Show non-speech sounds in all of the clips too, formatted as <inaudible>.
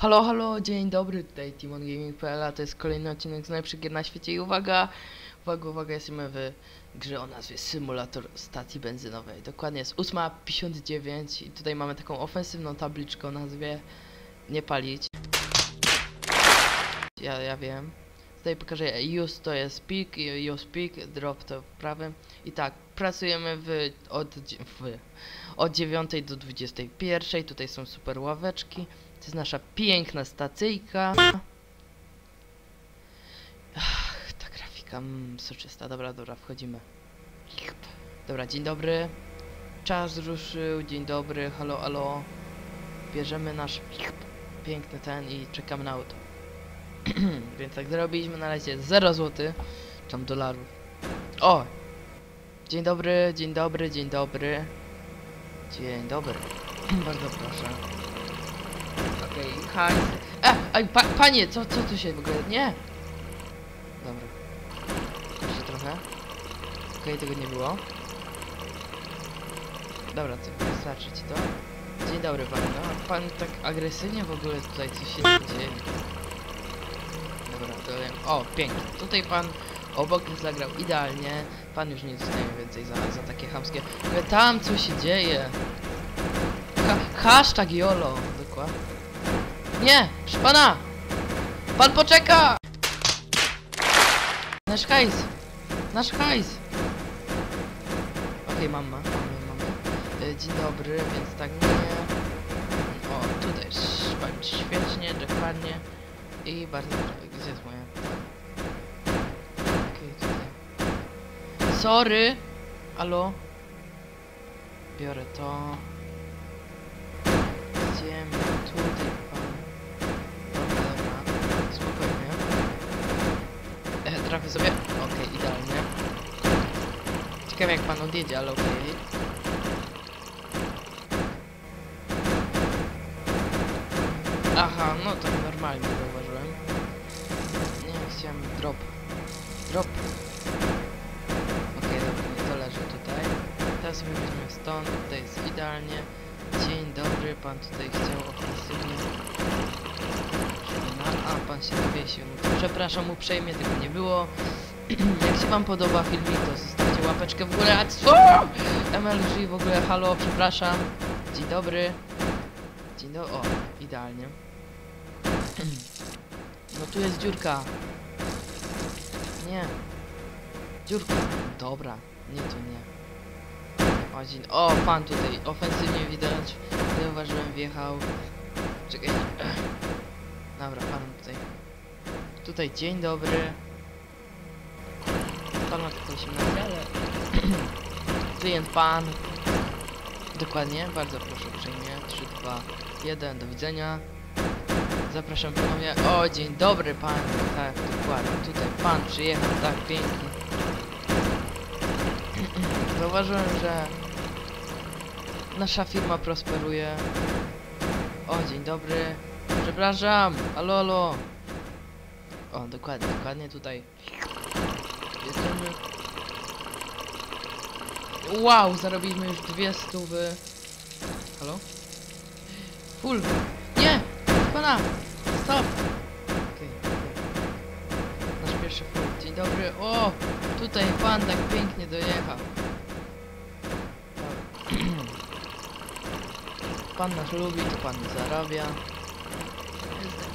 Halo, halo, dzień dobry, tutaj Timon Gaming.pl, to jest kolejny odcinek z najlepszych gier na świecie i uwaga, uwaga, uwaga, jesteśmy w grze o nazwie Symulator Stacji Benzynowej. Dokładnie jest 8.59 i tutaj mamy taką ofensywną tabliczkę o nazwie Nie palić. Ja, ja wiem. Tutaj pokażę, use to jest peak, use peak, drop to w prawym. I tak, pracujemy w, od, w, od 9 do 21. Tutaj są super ławeczki. To jest nasza piękna stacyjka. Ach, ta grafika, mm, soczysta. Dobra, dobra, wchodzimy. Dobra, dzień dobry. Czas ruszył, dzień dobry, halo, halo. Bierzemy nasz piękny ten i czekamy na auto. <clears throat> Więc tak zrobiliśmy na razie 0 zł, tam dolarów. O! Dzień dobry, dzień dobry, dzień dobry. Dzień dobry. <clears throat> Bardzo proszę. Okej, okay, E, aj, pa, panie, co, co tu się w ogóle... Nie! Dobra. Jeszcze trochę. Okej, tego nie było. Dobra, to wystarczy ci to. Dzień dobry panie, no. Pan tak agresywnie w ogóle tutaj coś się dzieje. Dobra, to wiem. O, pięknie. Tutaj pan obok zagrał idealnie. Pan już nie dostanie więcej za, za takie chamskie. Ale tam co się dzieje? Ha hashtag YOLO, dokładnie. Nie! Proszę pana! Pan poczeka! Nasz hajs! Nasz hajs! Okej, mama, mamy, mamy. E, Dzień dobry, więc tak nie. O, tutaj pan świetnie, dokładnie. I bardzo. Gdzie jest moja? Sorry! Alo? Biorę to. Idziemy tutaj. Dobra. Spokojnie. E, trafię sobie. Okej, idealnie. Ciekawe jak pan odjedzie, ale okej. Aha, no to normalnie zauważyłem. Nie, chciałem drop. Drop. Sobie weźmiemy stąd, tutaj jest idealnie. Dzień dobry, pan tutaj chciał ofensywnie. A, pan się zawiesił. Przepraszam uprzejmie, tego nie było. <clears throat> Jak się wam podoba filmik, to zostawcie łapeczkę w górę. A co? MLG w ogóle, halo, przepraszam. Dzień dobry. Dzień dobry. O, idealnie. <clears throat> No tu jest dziurka. Nie. Dziurka. Dobra. Nie, to nie. O, dzień... o, pan tutaj ofensywnie widać. Zauważyłem, wjechał. Czekaj. <clears throat> Dobra, pan tutaj. Tutaj dzień dobry. Pan ma tylko 18, ale... Klient pan. Dokładnie, bardzo proszę uprzejmie. 3, 2, 1, do widzenia. Zapraszam ponownie. O, dzień dobry pan. Tak, dokładnie. Tutaj pan przyjechał, tak pięknie. <clears throat> Zauważyłem, że nasza firma prosperuje. O, dzień dobry. Przepraszam. Alo, alo. O, dokładnie, dokładnie tutaj. Jedziemy. Wow, zarobiliśmy już dwie stówy. Halo? Full. Nie! Pana! Stop! Okej. Nasz pierwszy full. Dzień dobry. O! Tutaj pan tak pięknie dojechał. Dobra. Pan nas lubi, pan zarabia.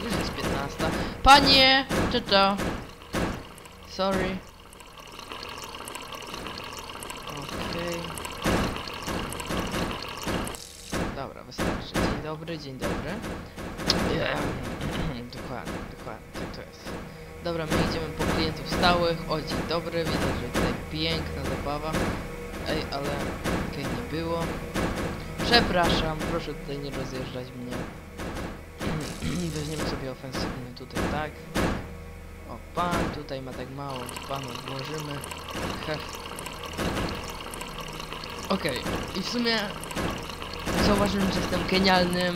Już jest 15. Panie! Czy to? Sorry. Okej. Dobra, wystarczy. Dzień dobry, dzień dobry. Yeah. <clears throat> dokładnie, dokładnie, tak to jest. Dobra, my idziemy po klientów stałych. O, dzień dobry, widzę, że tutaj piękna zabawa. Ej, ale okej, nie było. Przepraszam, proszę tutaj nie rozjeżdżać mnie. Weźmiemy sobie ofensywnie tutaj, tak? O, pan tutaj ma tak mało, to panu włożymy. Heh. Okej, i w sumie zauważyłem, że jestem genialnym.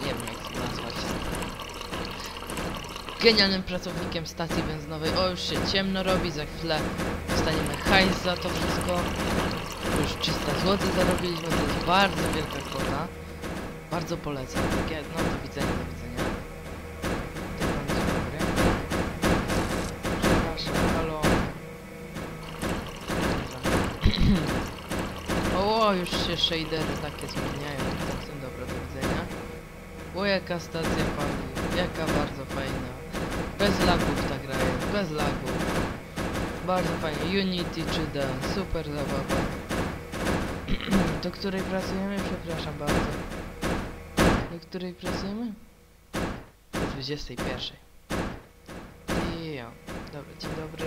Nie wiem jak to nazwać. Genialnym pracownikiem stacji benzynowej. O, już się ciemno robi, za chwilę dostaniemy hajs za to wszystko. Już 300 zł zarobiliśmy, to jest bardzo wielka kwota. Bardzo polecam. Takie, no do widzenia, do widzenia. Przepraszam, halo. Dobra. O, już się shadery takie zmieniają. Dzień dobry, do widzenia. O, jaka stacja pali. Jaka bardzo fajna. Bez lagów ta gra jest, bez lagów. Bardzo fajnie. Unity 3D, super zabawa. <clears throat> Do której pracujemy? Przepraszam bardzo. Do której pracujemy? Do 21. I ja. Dobra, dzień dobry.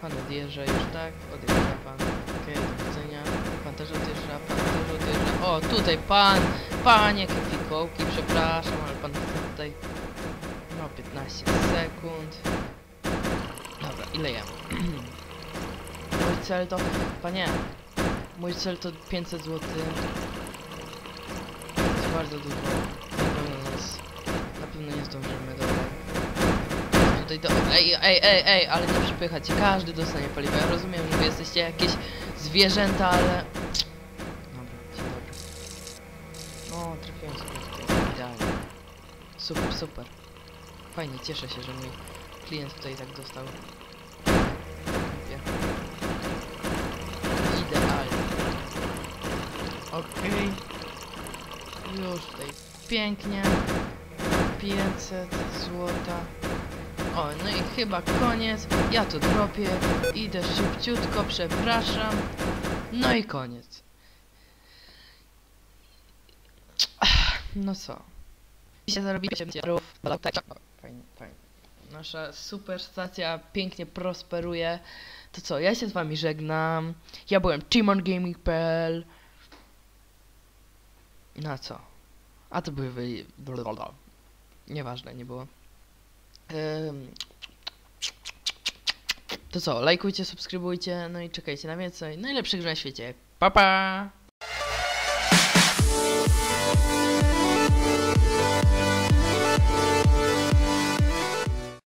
Pan odjeżdża już, tak? Odjeżdża pan. Okej, do widzenia. Pan też odjeżdża, pan też odjeżdża. O, tutaj pan! Panie fikołki, przepraszam, ale pan 15 sekund. Dobra, ile ja? <clears throat> Mój cel to... Panie, mój cel to 500 zł. To jest bardzo dużo. Na pewno nas... Na pewno nie zdążymy, dobra. Tutaj do... Ej, ej, ej, ej, ale nie przypychać. Każdy dostanie paliwo. Ja rozumiem, że wy jesteście jakieś zwierzęta, ale... Dobra, dzień dobry. O, trafiłem sobie tutaj. Idealnie. Super, super. Fajnie, cieszę się, że mój klient tutaj tak dostał. Idealnie. Okej. Już tutaj pięknie. 500 złota. O, no i chyba koniec. Ja to dropię. Idę szybciutko, przepraszam. No i koniec. No co? Dzisiaj zarobiliście dolarów. Fajnie, fajnie. Nasza super stacja pięknie prosperuje. To co, ja się z wami żegnam. Ja byłem TimonGaming.pl Na co? A to były wy... blablabla. Nieważne, nie było. To co, lajkujcie, subskrybujcie, no i czekajcie na więcej najlepszych gry na świecie. Pa pa!